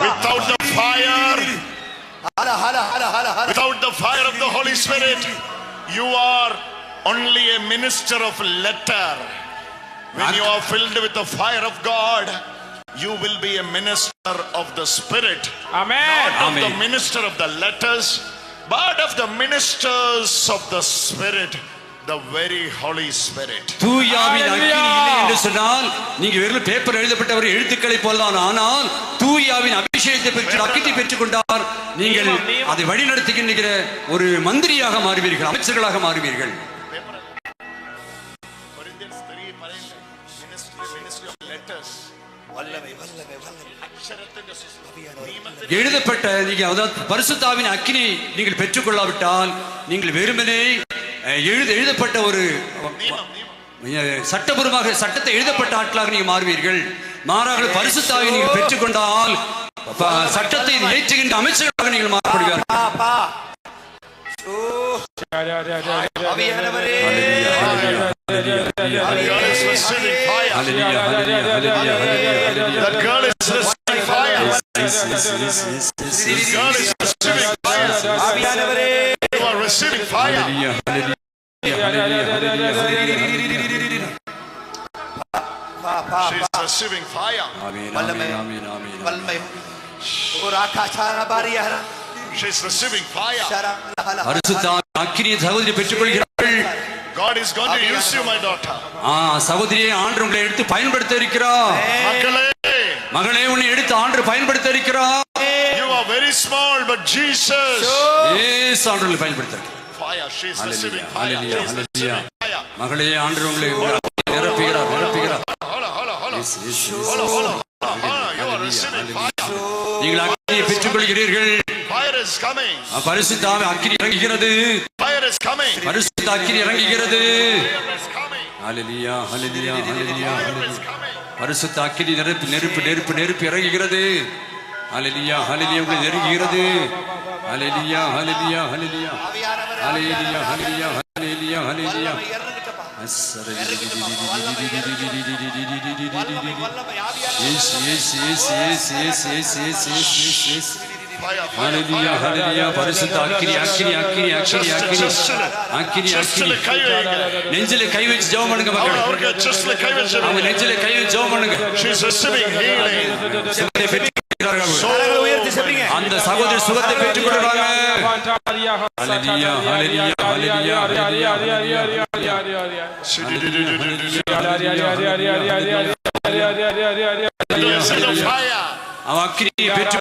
without the fire. Without the fire of the holy spirit you are only a minister of letter. When you are filled with the fire of god you will be a minister of the spirit. Amen. Not of amen. the minister of the letters but of the ministers of the spirit. the very holy spirit. தூயாவின் அக்கினி இல்லை என்று சொன்னால் நீங்க வெறும் paper எழுதப்பட்டவர் எழுத்துக்களை போலாம் ஆனால் தூயாவின் அபிஷேகத்தை பெற்று அக்கினி பெற்றுக் கொண்டார் நீங்கள் அதை வழிநடத்துகின்ற ஒரு மந்திரியாக மாறுவீர்கள் அமைச்சர்களாக மாறுவீர்கள். எழுதப்பட்ட நீங்கள் அதாவது பரிசுத்தாவின் அக்கினி நீங்கள் பெற்றுக்கொள்ளாவிட்டால் நீங்கள் வெறுமனே எழுதப்பட்ட ஒரு சட்டபூர்வமாக சட்டத்தை எழுதப்பட்ட ஆட்களாக நீங்க மாறுவீர்கள் மாறாக பரிசுத்தாக நீங்கள் பெற்றுக்கொண்டால் சட்டத்தை ஏற்றுகின்ற அமைச்சர்களாக நீங்கள் மாறப்படுகிறார்கள் ஆவியானவரே are receiving fire. Hallelujah. Hallelujah. Hallelujah. Hallelujah. Hallelujah. She's receiving fire. Amen. Amen. Amen. Amen. She's receiving fire. அக்கினியை சகோதரி பெற்றுக்கொள்கிறார்கள் God is going to use you my daughter. ஆ சகோதரியை ஆண்டவர் உங்களை எடுத்து பயன்படுத்த இருக்கிறார். மகளே மகளே உன்னை எடுத்து ஆண்டவர் பயன்படுத்த இருக்கிறார். you are very small but Jesus. இயேசு அவர்களை பயன்படுத்தார் fire she receiving fire hallelujah hallelujah. மகளே ஆண்டவர் உங்களை நிரப்புகிறார் நிரப்புகிறார். நீங்கள் அக்னியை பெற்றுக்கொள்கிறீர்கள். பரிசுத்த அக்கினி இறங்குகிறது. பரிசுத்த அக்கினி இறங்குகிறது. ஹalleluya ஹalleluya ஹalleluya பரிசுத்த அக்கினி நெருப்பு நெருப்பு நெருப்பு நெருப்பு இறங்குகிறது. ஹalleluya ஹalleluya உங்களை நெருங்குகிறது ஹalleluya ஹalleluya ஹalleluya அவியானவரே ஹalleluya ஹalleluya ஹalleluya ஹalleluya வல்லமை இறங்கட்டப்பா அஸ்ஸர வல்லமை ஆவியானவரே yes yes yes yes yes yes yes yes yes yes Fire, fire, Hallelujah, hallelujah, She is in the fire. அவன் அக்கினியை பெற்று